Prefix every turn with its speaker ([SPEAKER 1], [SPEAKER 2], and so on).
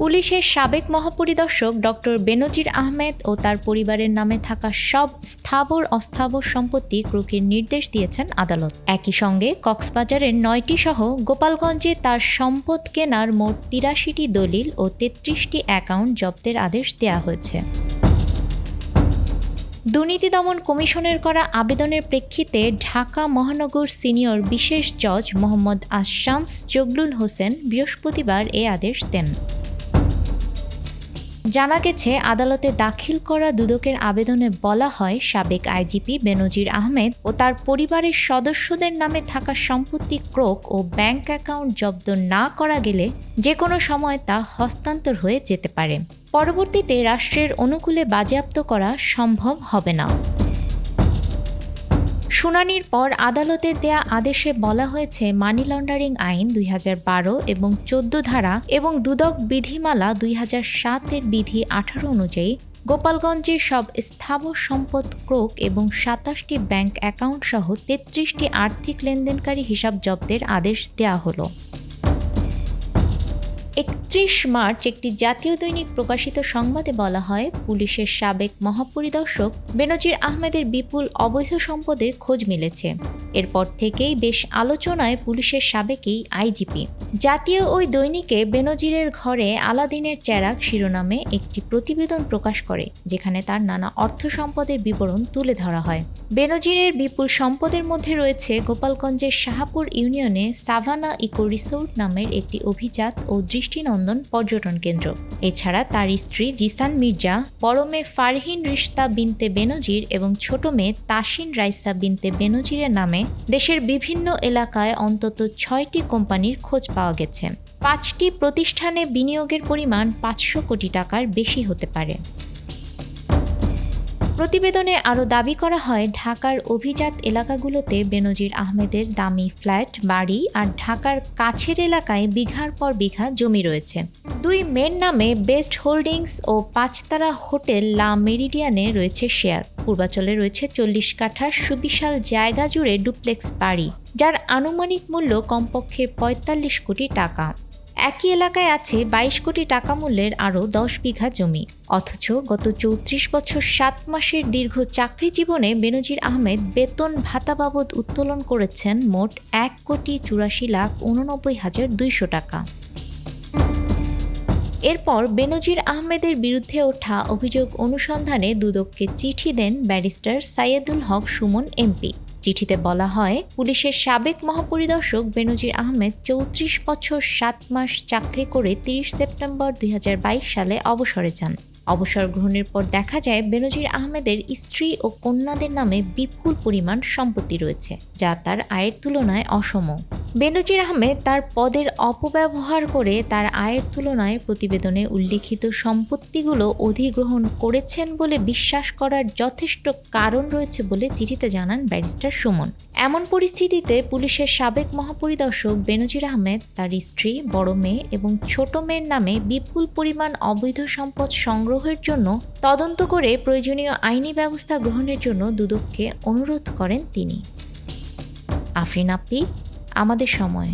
[SPEAKER 1] পুলিশের সাবেক মহাপরিদর্শক ডক্টর বেনজির আহমেদ ও তার পরিবারের নামে থাকা সব স্থাবর অস্থাবর সম্পত্তি ক্রুকের নির্দেশ দিয়েছেন আদালত। একই সঙ্গে কক্সবাজারের নয়টি সহ গোপালগঞ্জে তার সম্পদ কেনার মোট তিরাশিটি দলিল ও তেত্রিশটি অ্যাকাউন্ট জব্দের আদেশ দেওয়া হয়েছে। দুর্নীতি দমন কমিশনের করা আবেদনের প্রেক্ষিতে ঢাকা মহানগর সিনিয়র বিশেষ জজ মোহাম্মদ আশামস জগলুল হোসেন বৃহস্পতিবার এ আদেশ দেন। জানা গেছে, আদালতে দাখিল করা দুদকের আবেদনে বলা হয়, সাবেক আইজিপি বেনজির আহমেদ ও তার পরিবারের সদস্যদের নামে থাকা সম্পত্তি ক্রোক ও ব্যাংক অ্যাকাউন্ট জব্দ না করা গেলে যে কোনো সময় তা হস্তান্তর হয়ে যেতে পারে। পরবর্তীতে রাষ্ট্রের অনুকূলে বাজেয়াপ্ত করা সম্ভব হবে না। শুনানির পর আদালতের দেয়া আদেশে বলা হয়েছে, মানি লন্ডারিং আইন দুই হাজার বারো এবং চোদ্দ ধারা এবং দুদক বিধিমালা দুই সাতের বিধি আঠারো অনুযায়ী গোপালগঞ্জের সব স্থাবর সম্পদ ক্রোক এবং সাতাশটি ব্যাংক অ্যাকাউন্ট সহ তেত্রিশটি আর্থিক লেনদেনকারী হিসাব জব্দের আদেশ দেয়া হলো। একত্রিশ মার্চ একটি জাতীয় দৈনিক প্রকাশিত সংবাদে বলা হয়, পুলিশের সাবেক মহাপরিদর্শক বেনজির আহমেদের বিপুল অবৈধ সম্পদের খোঁজ মিলেছে। এরপর থেকেই বেশ আলোচনায় পুলিশের সাবেকই আইজিপি। জাতীয় ওই দৈনিকে বেনজিরের ঘরে আলাদিনের চেরাক শিরোনামে একটি প্রতিবেদন প্রকাশ করে, যেখানে তার নানা অর্থ সম্পদের বিবরণ তুলে ধরা হয়। বেনজিরের বিপুল সম্পদের মধ্যে রয়েছে গোপালগঞ্জের শাহাপুর ইউনিয়নে সাভানা ইকো রিসোর্ট নামের একটি অভিজাত ও দৃষ্টিনন্দন পর্যটন কেন্দ্র। এছাড়া তার স্ত্রী জিসান মির্জা পরমে ফারহিন রিস্তা বিনতে বেনজির এবং ছোট মেয়ে তাসিন রাইসা বিনতে বেনজিরের নামে দেশের বিভিন্ন এলাকায় অন্তত ছয়টি কোম্পানির খোঁজ পাওয়া গেছে। পাঁচটি প্রতিষ্ঠানে বিনিয়োগের পরিমাণ পাঁচশো কোটি টাকার বেশি হতে পারে। প্রতিবেদনে আরও দাবি করা হয়, ঢাকার অভিজাত এলাকাগুলোতে বেনজির আহমেদের দামি ফ্ল্যাট, বাড়ি আর ঢাকার কাছের এলাকায় বিঘার পর বিঘা জমি রয়েছে। দুই মেন নামে বেস্ট হোল্ডিংস ও পাঁচতারা হোটেল লা মেরিডিয়ানে রয়েছে শেয়ার। পূর্বাচলে রয়েছে চল্লিশ কাঠার সুবিশাল জায়গা জুড়ে ডুপ্লেক্স বাড়ি, যার আনুমানিক মূল্য কমপক্ষে পঁয়তাল্লিশ কোটি টাকা। একই এলাকায় আছে বাইশ কোটি টাকা মূল্যের আরও দশ বিঘা জমি। অথচ গত চৌত্রিশ বছর সাত মাসের দীর্ঘ চাকরি জীবনে বেনজির আহমেদ বেতন ভাতা বাবদ উত্তোলন করেছেন মোট এক কোটি চুরাশি লাখ উননব্বই হাজার দুইশো টাকা। এরপর বেনজির আহমেদের বিরুদ্ধে ওঠা অভিযোগ অনুসন্ধানে দুদককে চিঠি দেন ব্যারিস্টার সাইয়েদুল হক সুমন এমপি। চিঠিতে বলা হয়, পুলিশের সাবেক মহাপরিদর্শক বেনজির আহমেদ চৌত্রিশ বছর সাত মাস চাকরি করে তিরিশ সেপ্টেম্বর দুই হাজার বাইশ সালে অবসরে যান। অবসর গ্রহণের পর দেখা যায় বেনজির আহমেদের স্ত্রী ও কন্যাদের নামে বিপুল পরিমাণ সম্পত্তি রয়েছে, যা তার আয়ের তুলনায় অসম। বেনজির আহমেদ তার পদের অপব্যবহার করে তার আয়ের তুলনায় প্রতিবেদনে উল্লিখিত সম্পত্তিগুলো অধিগ্রহণ করেছেন বলে বিশ্বাস করার যথেষ্ট কারণ রয়েছে বলে চিঠিতে জানান ব্যারিস্টার সুমন। এমন পরিস্থিতিতে পুলিশের সাবেক মহাপরিদর্শক বেনজির আহমেদ, তার স্ত্রী, বড় মেয়ে এবং ছোট মেয়ের নামে বিপুল পরিমাণ অবৈধ সম্পদ সংগ্রহের জন্য তদন্ত করে প্রয়োজনীয় আইনি ব্যবস্থা গ্রহণের জন্য দুদককে অনুরোধ করেন তিনি। আফরিন আপি আমাদের সময়।